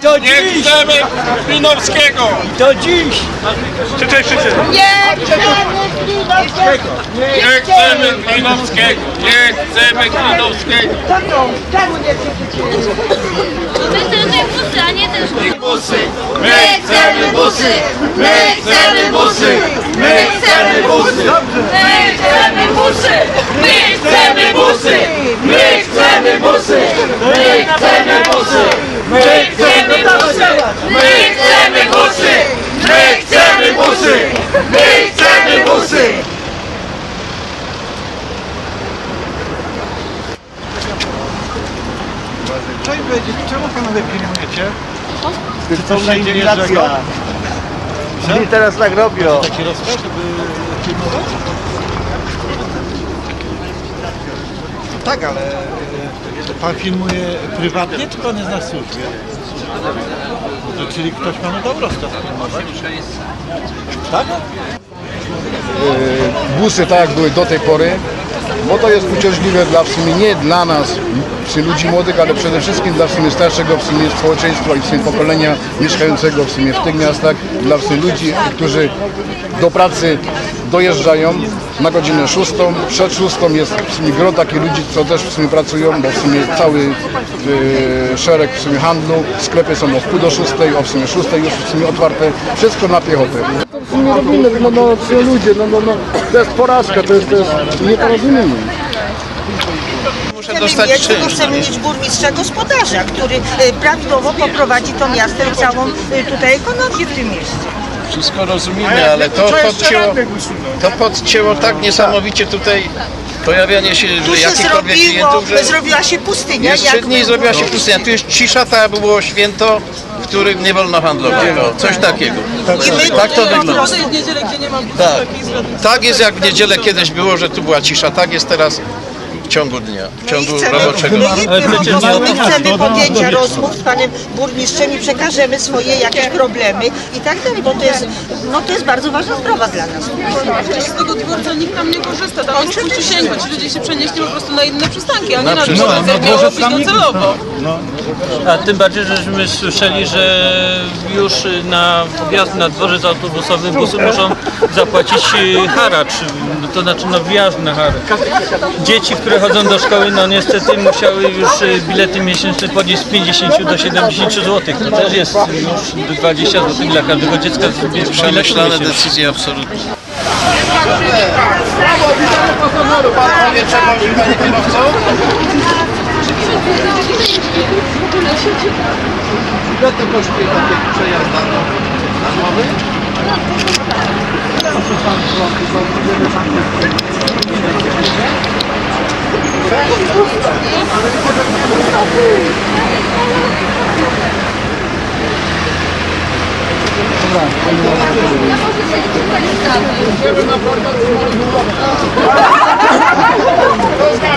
To Nie dziś, chcemy Klinowskiego! to dziś. Krzyczę, krzyczę. Nie chcemy Klinowskiego! Nie chcemy Klinowskiego! Nie chcemy Klinowskiego! Czemu, czemu nie krzyczycie? To jest ten busy, a nie ten Busy! My chcemy busy! My chcemy busy! My chcemy busy! My chcemy busy! My chcemy busy! My chcemy busy! My chcemy busy! My chcemy busy! My chcemy busy! My chcemy busy! My chcemy busy! Co im powiedzieć, czemu panowie pilnujecie? To coś się dzieje złego? I teraz tak robią. Taki rozkaz, żeby filmować? No tak, ale e, pan filmuje prywatnie, czy pan jest na służbie? To, czyli ktoś panu rozkaz filmować? Tak? busy tak jak były do tej pory, bo to jest uciążliwe dla w sumie nie dla nas, sumie ludzi młodych, ale przede wszystkim dla w sumie starszego w sumie społeczeństwa i w sumie pokolenia mieszkającego w sumie w tych miastach, dla w sumie ludzi, którzy do pracy dojeżdżają na godzinę szóstą, przed szóstą jest w sumie gro takich ludzi, co też w sumie pracują, bo w sumie cały e, szereg w sumie handlu, sklepy są o wpół do szóstej, o w sumie szóstej już w sumie otwarte, wszystko na piechotę. W sumie robimy, no, no, co ludzie, no, no, no, to jest porażka, to jest, to jest nieporozumienie. Chcemy mieć, tylko chcemy mieć burmistrza gospodarza, który y, prawidłowo poprowadzi to miasto i całą y, tutaj ekonomię w tym mieście. Wszystko rozumiemy, ale to podcięło, to podcięło tak niesamowicie tutaj pojawianie się Tu się jakichkolwiek zrobiło, klientów, że zrobiła się pustynia. jest trzy dni i zrobiła się pustynia. Tu jest cisza, tak było święto, w którym nie wolno handlować. O, coś takiego. I my Tak to po wygląda. Tak. tak jest jak w niedzielę kiedyś było, że tu była cisza. Tak jest teraz ciągu dnia, w No ciągu chcemy, roboczego. my, my, my, chcemy podjęcia rozmów z panem burmistrzem i przekażemy swoje jakieś problemy i tak dalej, bo to jest, no to jest bardzo ważna sprawa dla nas. Z tego dworca nikt tam nie korzysta, tam jest przysięgła. Ci ludzie się przenieśli po prostu na inne przystanki, a nie na przystanki. dworzec, No, jak no, miało być docelowo. A tym bardziej, żeśmy słyszeli, że już na wjazd na dworzec autobusowy busy muszą zapłacić e, haracz, to znaczy no wjazd na haracz. Dzieci, które chodzą do szkoły, no niestety musiały już e, bilety miesięczne podnieść z 50 do 70 zł. To też jest już 20 zł dla każdego dziecka. Przemyślane decyzje absolutnie. Panie Czerwoni, panie kierowco? Ile to kosztuje takie przejazd na nowy? Proszę Pan, proszę Pan, proszę Pan, Dobra, nie ma